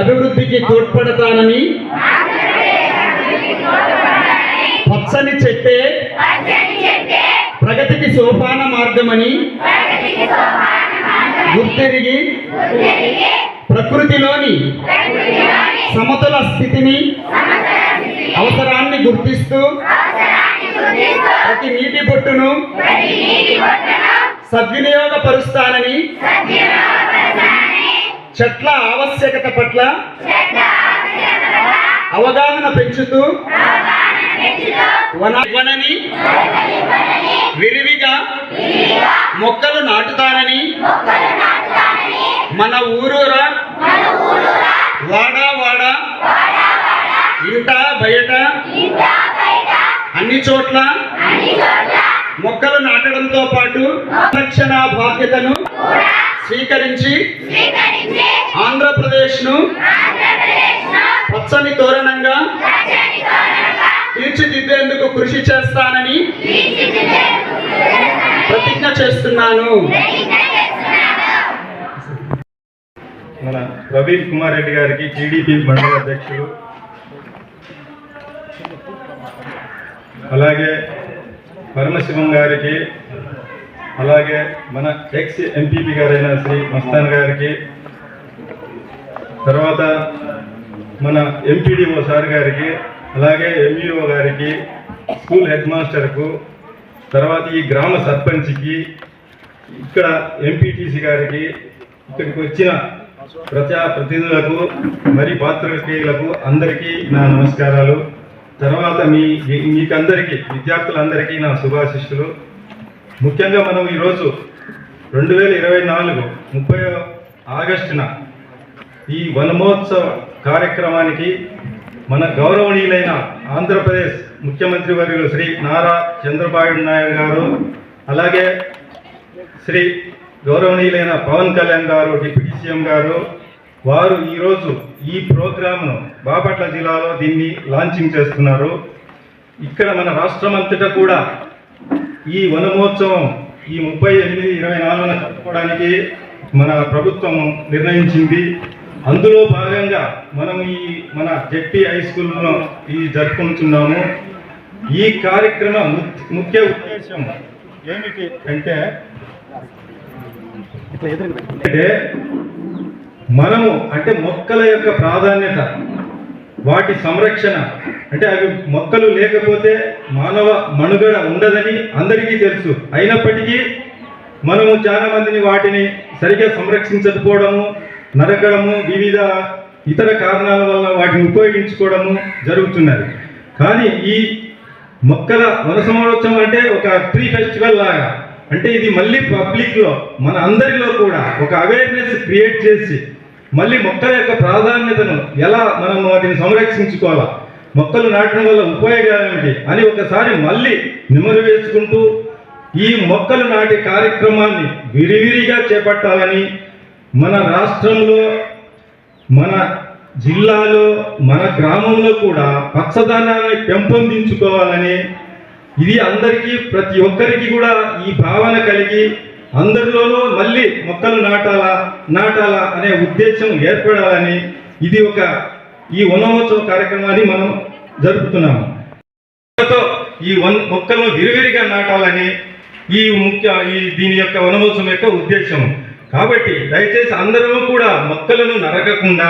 అభివృద్ధికి తోడ్పడతానని పచ్చని చెట్టే ప్రగతికి సోపాన మార్గమని గుర్తెరిగి ప్రకృతిలోని సమతుల స్థితిని అవసరాన్ని గుర్తిస్తూ ప్రతి నీటి బొట్టును సద్వినియోగపరుస్తానని చెట్ల ఆవశ్యకత పట్ల అవగాహన పెంచుతూ వన వనని విరివిగా మొక్కలు నాటుతానని మన ఊరూరా వాడా వాడా ఇంట బయట అన్ని చోట్ల మొక్కలు నాటడంతో పాటు రక్షణ బాధ్యతను స్వీకరించి ఆంధ్రప్రదేశ్ను పచ్చని తోరణంగా తీర్చిదిద్దేందుకు కృషి చేస్తానని ప్రతిజ్ఞ చేస్తున్నాను. మన ప్రవీణ్ కుమార్ రెడ్డి గారికి టీడీపీ మండల అధ్యక్షులు అలాగే పరమశివం గారికి అలాగే మన ఎక్స్ ఎంపీపీ గారైన శ్రీ మస్తాన్ గారికి తర్వాత మన ఎంపీడీఓ సార్ గారికి అలాగే ఎంఈఓ గారికి స్కూల్ హెడ్ మాస్టర్కు తర్వాత ఈ గ్రామ సర్పంచ్కి ఇక్కడ ఎంపీటీసీ గారికి ఇక్కడికి వచ్చిన ప్రజా ప్రతినిధులకు మరి పాత్రికేయులకు అందరికీ నా నమస్కారాలు. తర్వాత మీ మీకందరికీ విద్యార్థులందరికీ నా శుభాశిష్యులు. ముఖ్యంగా మనం ఈరోజు రెండు వేల ఇరవై నాలుగు ముప్పై ఆగస్టున ఈ వనమోత్సవ కార్యక్రమానికి మన గౌరవనీయులైన ఆంధ్రప్రదేశ్ ముఖ్యమంత్రి వర్యులు శ్రీ నారా చంద్రబాబు నాయుడు గారు అలాగే శ్రీ గౌరవనీయులైన పవన్ కళ్యాణ్ గారు డిప్యూటీ సీఎం గారు వారు ఈరోజు ఈ ప్రోగ్రామ్ను బాపట్ల జిల్లాలో దీన్ని లాంచింగ్ చేస్తున్నారు. ఇక్కడ మన రాష్ట్రమంతటా కూడా ఈ వనమహోత్సవం ఈ ముప్పై ఎనిమిది ఇరవై నాలుగున జరుపుకోవడానికి మన ప్రభుత్వం నిర్ణయించింది. అందులో భాగంగా మనం ఈ మన జెడ్పీ హై స్కూల్లో ఈ జరుపుకుంటున్నాము. ఈ కార్యక్రమం ము- ముఖ్య ఉద్దేశం ఏమిటి అంటే అంటే మనము అంటే మొక్కల యొక్క ప్రాధాన్యత వాటి సంరక్షణ అంటే అవి మొక్కలు లేకపోతే మానవ మనుగడ ఉండదని అందరికీ తెలుసు. అయినప్పటికీ మనము చాలా మందిని వాటిని సరిగ్గా సంరక్షించకపోవడము నరకడము వివిధ ఇతర కారణాల వల్ల వాటిని ఉపయోగించుకోవడము జరుగుతున్నది. కానీ ఈ మొక్కల వన సంవత్సరం అంటే ఒక ట్రీ ఫెస్టివల్ లాగా. అంటే ఇది మళ్ళీ పబ్లిక్లో మన అందరిలో కూడా ఒక అవేర్నెస్ క్రియేట్ చేసి మళ్ళీ మొక్కల యొక్క ప్రాధాన్యతను ఎలా మనం వాటిని సంరక్షించుకోవాలా? మొక్కలు నాటడం వల్ల ఉపయోగాలు ఏమిటి అని ఒకసారి మళ్ళీ నిమరు వేసుకుంటూ ఈ మొక్కలు నాటే కార్యక్రమాన్ని విరివిరిగా చేపట్టాలని మన రాష్ట్రంలో మన జిల్లాలో మన గ్రామంలో కూడా పచ్చదనాన్ని పెంపొందించుకోవాలని ఇది అందరికీ ప్రతి ఒక్కరికి కూడా ఈ భావన కలిగి అందరిలోనూ మళ్ళీ మొక్కలు నాటాలా నాటాలా అనే ఉద్దేశం ఏర్పడాలని ఇది ఒక ఈ వనమోత్సవ కార్యక్రమాన్ని మనం జరుపుతున్నాము. ఈ వన్ మొక్కలను విరివిరిగా నాటాలని ఈ ముఖ్య ఈ దీని యొక్క వనమోత్సవం యొక్క ఉద్దేశం. కాబట్టి దయచేసి అందరము కూడా మొక్కలను నరకకుండా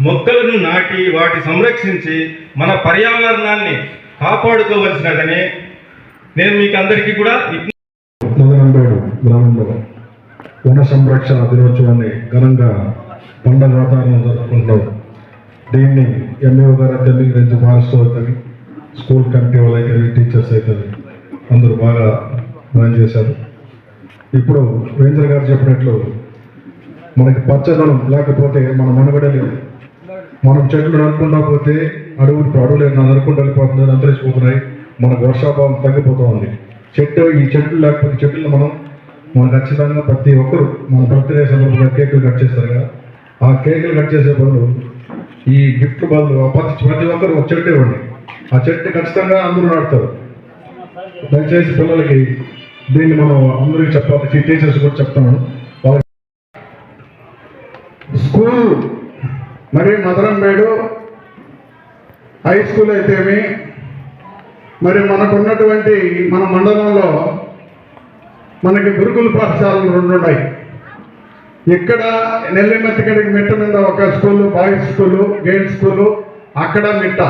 మొక్కలను నాటి వాటి సంరక్షించి మన పర్యావరణాన్ని కాపాడుకోవలసినదని నేను మీకు అందరికీ కూడా గ్రామంలో వన సంరక్షణ దినోత్సవాన్ని ఘనంగా పండగ వాతావరణం జరుపుకుంటాం దీన్ని ఎంఏఓ గారు తెలుగు నుంచి భావిస్తూ స్కూల్ కమిటీ వాళ్ళు అయితే టీచర్స్ అయితే అందరూ బాగా రన్ చేశారు. ఇప్పుడు వేంద్ర గారు చెప్పినట్లు మనకి పచ్చదనం లేకపోతే మన మనుగడ మనం చెట్లు నడుకుండా పోతే అడవులు ఇప్పుడు అడవులు ఏమన్నా వెళ్ళిపోతుంది అంతరించిపోతున్నాయి. మనకు వర్షాభావం తగ్గిపోతూ ఉంది చెట్టు ఈ చెట్లు లేకపోతే చెట్లు మనం మనం ఖచ్చితంగా ప్రతి ఒక్కరు మన బర్త్డే సందర్భంగా కేకులు కట్ చేస్తారు కదా. ఆ కేకులు కట్ చేసే బదులు ఈ గిఫ్ట్ బదులు ప్రతి ప్రతి ఒక్కరు ఒక చెట్టు ఇవ్వండి. ఆ చెట్టు ఖచ్చితంగా అందరూ నాటుతారు. దయచేసి పిల్లలకి దీన్ని మనం అందరికీ చెప్పాలి. టీచర్స్ కూడా చెప్తాను. స్కూల్ మరి మదరంబేడు హై స్కూల్ అయితేమి మరి మనకున్నటువంటి మన మండలంలో మనకి గురుకుల పాఠశాలలు రెండు ఉన్నాయి ఇక్కడ నెల్లిమతికడికి మిట్ట మీద ఒక school boys school girls school అక్కడ మిట్ట.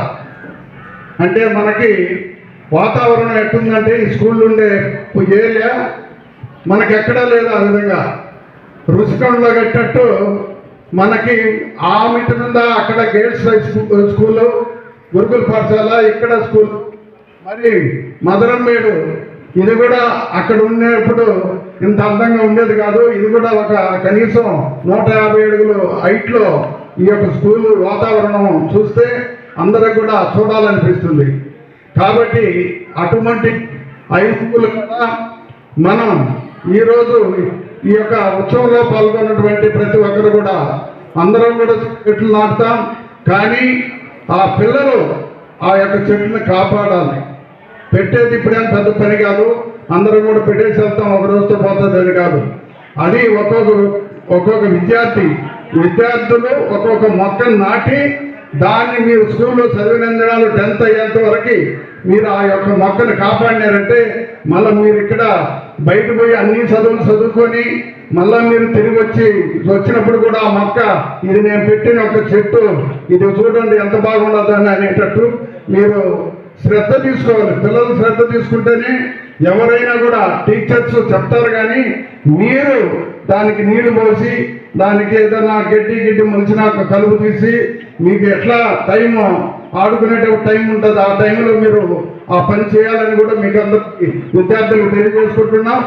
అంటే మనకి వాతావరణం ఎట్టుందంటే ఈ స్కూల్ ఉండే ఏరియా మనకి ఎక్కడా లేదు ఆ విధంగా. రుచికంలో కట్టట్టు మనకి ఆ మిట్ట మీద అక్కడ గర్ల్స్ హై స్కూ- స్కూలు గురుకుల పాఠశాల ఇక్కడ స్కూల్. మరి మదరంబేడు ఇది కూడా అక్కడ ఉండేప్పుడు ఇంత అందంగా ఉండేది కాదు. ఇది కూడా ఒక కనీసం నూట యాభై అడుగులు హైట్లో ఈ యొక్క స్కూల్ వాతావరణం చూస్తే అందరికి కూడా చూడాలనిపిస్తుంది. కాబట్టి అటువంటి హై స్కూల్ కూడా మనం ఈరోజు ఈ యొక్క ఉత్సవంలో పాల్గొన్నటువంటి ప్రతి ఒక్కరు కూడా అందరం కూడా చెట్లు నాటుతాం. కానీ ఆ పిల్లలు ఆ యొక్క చెట్టుని కాపాడాలి. పెట్టేది ఇప్పుడేం పెద్ద పని కాదు. అందరం కూడా పెట్టేసి వెళ్తాం. ఒక రోజుతో పోతుంది కాదు. అది ఒక్కొక్క ఒక్కొక్క విద్యార్థి. విద్యార్థులు ఒక్కొక్క మొక్కను నాటి దాన్ని మీరు స్కూల్లో చదివిన టెన్త్ అయ్యేంత వరకు మీరు ఆ యొక్క మొక్కను కాపాడినారంటే మళ్ళీ మీరు ఇక్కడ బయట పోయి అన్ని చదువులు చదువుకొని మళ్ళా మీరు తిరిగి వచ్చి వచ్చినప్పుడు కూడా ఆ మొక్క ఇది నేను పెట్టిన ఒక చెట్టు ఇది చూడండి ఎంత బాగుండదు అని అనేటట్టు మీరు శ్రద్ధ తీసుకోవాలి. పిల్లలు శ్రద్ధ తీసుకుంటేనే ఎవరైనా కూడా టీచర్స్ చెప్తారు కానీ మీరు దానికి నీళ్ళు పోసి దానికి ఏదైనా గడ్డి గడ్డి ముంచిన కలుపు తీసి మీకు ఎట్లా టైం ఆడుకునే టైం ఉంటుంది ఆ టైంలో మీరు ఆ పని చేయాలని కూడా మీకు అందరికి విద్యార్థులకు తెలియజేసుకుంటున్నాం.